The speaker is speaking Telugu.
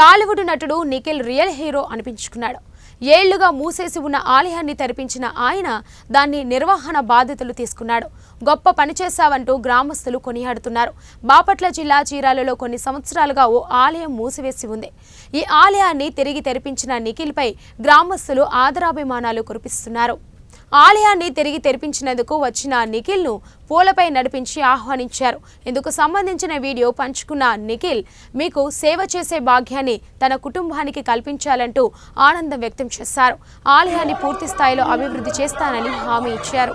టాలీవుడ్ నటుడు నిఖిల్ రియల్ హీరో అనిపించుకున్నాడు. ఏళ్ళుగా మూసేసి ఉన్న ఆలయాన్ని తెరిపించిన ఆయన దాన్ని నిర్వహణ బాధ్యతలు తీసుకున్నాడు. గొప్ప పని చేశావంటూ గ్రామస్తులు కొనియాడుతున్నారు. బాపట్ల జిల్లా చీరాలలో కొన్ని సంవత్సరాలుగా ఓ ఆలయం మూసివేసి ఉంది. ఈ ఆలయాన్ని తిరిగి తెరిపించిన నిఖిల్పై గ్రామస్తులు ఆదరాభిమానాలు కురిపిస్తున్నారు. ఆలయాన్ని తిరిగి తెరిపించినందుకు వచ్చిన నిఖిల్ను పూలపై నడిపించి ఆహ్వానించారు. ఇందుకు సంబంధించిన వీడియో పంచుకున్న నిఖిల్ మీకు సేవ చేసే భాగ్యాన్ని తన కుటుంబానికి కల్పించాలంటూ ఆనందం వ్యక్తం చేశారు. ఆలయాన్ని పూర్తి స్థాయిలో అభివృద్ధి చేస్తానని హామీ ఇచ్చారు.